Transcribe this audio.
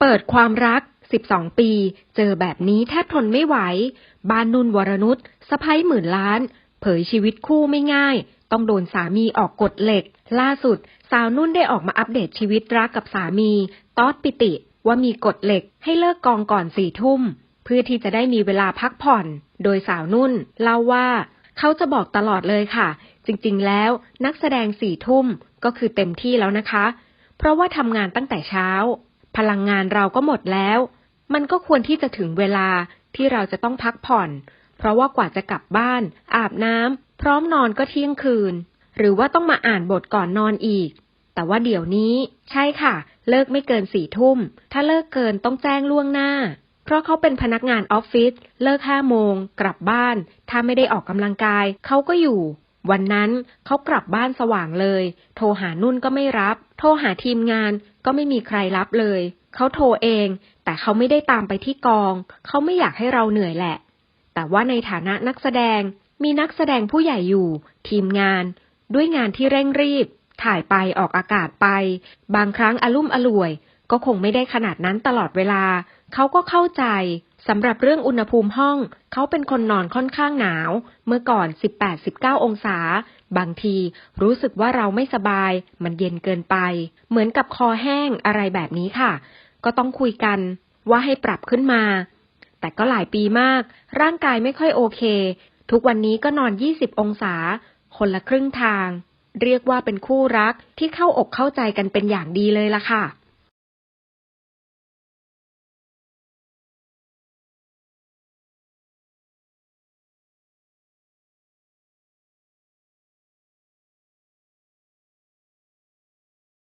เปิดความรัก 12 ปี เจอแบบนี้แทบทนไม่ไหว บ้านนุ่นวรนุชสะพ้ยหมื่นล้าน เผยชีวิตคู่ไม่ง่าย ต้องโดนสามีออกกฎเหล็ก ล่าสุด สาวนุ่นได้ออกมาอัปเดตชีวิตรักกับสามีต๊อดปิติว่ามีกฎเหล็กให้เลิกกองก่อนสี่ทุ่ม เพื่อที่จะได้มีเวลาพักผ่อน โดยสาวนุ่น เล่าว่า เขาจะบอกตลอดเลยค่ะ จริงๆ แล้วนักแสดงสี่ทุ่มก็คือเต็มที่แล้วนะคะ เพราะว่าทำงานตั้งแต่เช้า พลังงานเราก็หมดแล้ว มันก็ควรที่จะถึงเวลาที่เราจะต้องพักผ่อน เพราะว่ากว่าจะกลับบ้าน อาบน้ำพร้อมนอนก็เที่ยงคืน หรือว่าต้องมาอ่านบทก่อนนอนอีก แต่ว่าเดี๋ยวนี้ ใช่ค่ะ เลิกไม่เกินสี่ทุ่ม ถ้าเลิกเกินต้องแจ้งล่วงหน้า เพราะเขาเป็นพนักงานออฟฟิศเลิกห้าโมง กลับบ้าน ถ้าไม่ได้ออกกำลังกายเขาก็อยู่ วันนั้นเขากลับบ้านสว่างเลย โทรหานุ่นก็ไม่รับ โทรหาทีมงานก็ไม่มีใครรับเลย เขาโทรเอง แต่เขาไม่ได้ตามไปที่กอง เขาไม่อยากให้เราเหนื่อยแหละ แต่ว่าในฐานะนักแสดง มีนักแสดงผู้ใหญ่อยู่ ทีมงาน ด้วยงานที่เร่งรีบ ถ่ายไปออกอากาศไป บางครั้งอลุ่มอล่วย ก็คงไม่ได้ขนาดนั้นตลอดเวลา เขาก็เข้าใจ สำหรับเรื่องอุณหภูมิห้อง เขาเป็นคนนอนค่อนข้างหนาว เมื่อก่อน 18-19 องศา บางทีรู้สึกว่าเราไม่สบาย มันเย็นเกินไป เหมือนกับคอแห้งอะไรแบบนี้ค่ะ ก็ต้องคุยกันว่าให้ปรับขึ้นมา แต่ก็หลายปีมาก ร่างกายไม่ค่อยโอเค ทุกวันนี้ก็นอน 20 องศา คนละครึ่งทาง เรียกว่าเป็นคู่รักที่เข้าอกเข้าใจกันเป็นอย่างดีเลยล่ะค่ะ